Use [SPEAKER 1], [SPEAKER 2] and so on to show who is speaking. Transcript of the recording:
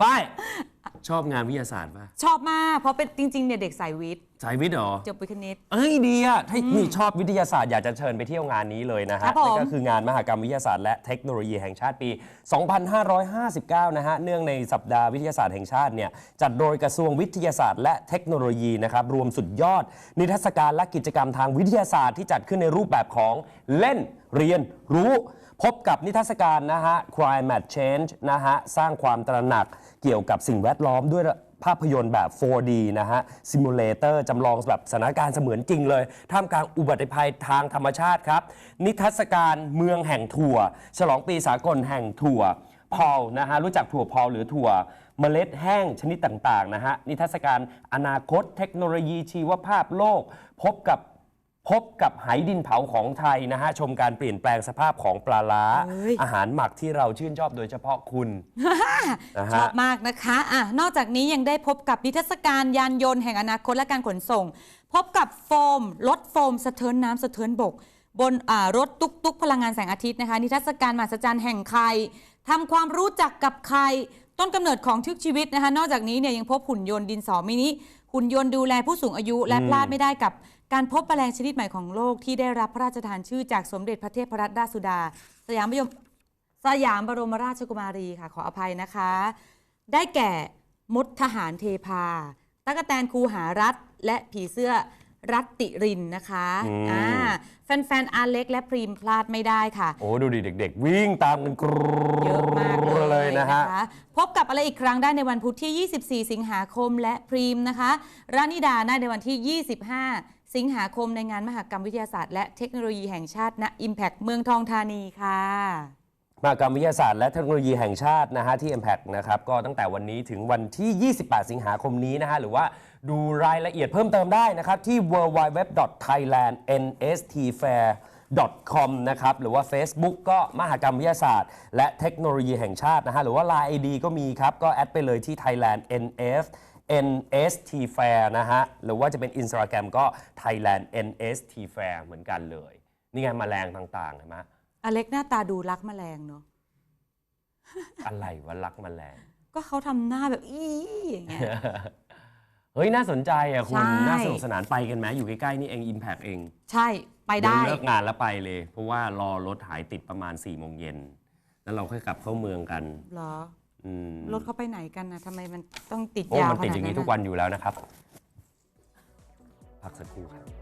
[SPEAKER 1] ฝ้ายชอบงานวิทยาศาสตร์ป่ะ
[SPEAKER 2] ชอบมาก เพราะเป็นจริงๆเนี่ยเด็กสายวิทย์
[SPEAKER 1] สายวิทย์เหรอ
[SPEAKER 2] จบวิทย์คณิต
[SPEAKER 1] เอ้ยดีอะถ้านี่ชอบวิทยาศาสตร์อยากจะเชิญไปเที่ยวงานนี้เลยนะ
[SPEAKER 2] ครั
[SPEAKER 1] ฮะ
[SPEAKER 2] บผม
[SPEAKER 1] นั่นก็คืองานมหกรรมวิทยาศาสตร์และเทคโนโลยีแห่งชาติปี 2559 นะฮะ เนื่องในสัปดาห์วิทยาศาสตร์แห่งชาติเนี่ย จัดโดยกระทรวงวิทยาศาสตร์และเทคโนโลยีนะครับ รวมสุดยอด นิทรรศการและกิจกรรมทางวิทยาศาสตร์ที่จัดขึ้นในรูปแบบของเล่นเรียนรู้ พบกับนิทรรศการนะฮะ climate change นะฮะ สร้างความตระหนักเกี่ยวกับสิ่งแวดล้อมด้วยภาพยนตร์แบบ 4D นะฮะซิมูเลเตอร์จำลองแบบสถานการณ์เสมือนจริงเลย ท่ามกลางอุบัติภัยทางธรรมชาติครับ นิทรรศการเมืองแห่งถั่ว ฉลองปีสากลแห่งถั่วพอลนะฮะรู้จักถั่วพอลหรือถั่วเมล็ดแห้งชนิดต่างๆนะฮะนิทรรศการอนาคตเทคโนโลยีชีวภาพโลก พบกับ พบกับไหดินเผาของไทยนะฮะ ชมการเปลี่ยนแปลงสภาพของปลาล้า
[SPEAKER 2] เอ้ย
[SPEAKER 1] อาหารหมักที่เราชื่นชอบโดยเฉพาะคุณ นะ
[SPEAKER 2] ชอ
[SPEAKER 1] ฮะ
[SPEAKER 2] บมากนะคะอะนอกจากนี้ยังได้พบกับนิทรรศการยานยนต์แห่งอนาคตและการขนส่ง พบกับโฟมรถโฟม สะเทินน้ำสะเทินบก บนอ่ารถตุกตุกพลังงานแสงอาทิตย์นะคะ นิทรรศการมหัศจรรย์แห่งไข่ทำความรู้จักกับไข่ต้นกำเนิดของทุกชีวิตนะคะ นอกจากนี้เนี่ยยังพบหุ่นยนต์ดินสอมินิ หุ่นยนต์ดูแลผู้สูงอายุและ
[SPEAKER 1] อืม
[SPEAKER 2] พลาดไม่ได้กับการพบแมลงชนิดใหม่ของโลกที่ได้รับพระราชทานชื่อจากสมเด็จพระเทพรัตนราชสุดา สยามบรมสยามบรมราชกุมารีค่ะขออภัยนะคะ ได้แก่มดทหารเทพาตั๊กแตนคูหารัฐ และผีเสื้อรัตติรินนะคะ
[SPEAKER 1] อืม
[SPEAKER 2] อ่าแฟนๆอาเล็กและพรีมพลาดไม่ได้ค่ะ
[SPEAKER 1] โอ้ดูดิเด็ก ๆ วิ่งตามกันกรู
[SPEAKER 2] เยอะมากเลย
[SPEAKER 1] เลยนะฮะ
[SPEAKER 2] พบกับ อะไรอีกครั้งได้ในวันพุธที่ 24 สิงหาคมและพรีมนะคะรานิดาได้ในวันที่ 25 สิงหาคมในงานมหกรรมวิทยาศาสตร์ และเทคโนโลยีแห่งชาติณ Impact เมืองทองธานีค่ะ
[SPEAKER 1] มหากรรมวิทยาศาสตร์และเทคโนโลยีแห่งชาตินะฮะที่ Impact นะครับก็ตั้งแต่วันนี้ถึงวันที่ 28 สิงหาคมนี้นะฮะหรือว่าดูรายละเอียดเพิ่มเติมได้นะครับที่ www.thailandnstfair www.thailandnstfair.com นะครับ หรือว่า Facebook ก็มหากรรมวิทยาศาสตร์ และเทคโนโลยีแห่งชาตินะฮะ หรือว่า Line ID ก็มีครับ ก็แอดไปเลยที่ Thailand NF NST Fair นะฮะ หรือว่าจะเป็น Instagram ก็ Thailand NST Fair เหมือนกันเลย นี่ไงแมลงต่างๆเห็นไหม
[SPEAKER 2] อเล็กหน้าตาดูรักแมลงเนาะ
[SPEAKER 1] อะไรวะรักแมลง
[SPEAKER 2] ก็เขาทำหน้าแบบ อีอย่างเงี้ย
[SPEAKER 1] เฮ้ยน่าสนใจอะคุณ
[SPEAKER 2] ใช่
[SPEAKER 1] น่าสนุกสนานไปกันไหมอยู่ใกล้ๆนี่เอง Impact เอง
[SPEAKER 2] ใช่ไปได้
[SPEAKER 1] เยวเลิกงานแล้วไปเลย เพราะว่ารอรถหายติดประมาณ4ี่โมงเย็นแล้วเราค่อยกลับเข้าเมืองกัน
[SPEAKER 2] เหรอ
[SPEAKER 1] อืม
[SPEAKER 2] รถเขาไปไหนกันนะทำไมมันต้องติด
[SPEAKER 1] โอ้
[SPEAKER 2] ยาว
[SPEAKER 1] มัน
[SPEAKER 2] ข
[SPEAKER 1] ติด
[SPEAKER 2] นาด
[SPEAKER 1] อย่าง
[SPEAKER 2] นั้
[SPEAKER 1] นี้
[SPEAKER 2] น
[SPEAKER 1] ทุก
[SPEAKER 2] อะ
[SPEAKER 1] วันอยู่แล้วนะครับ พักสักครู่ครับ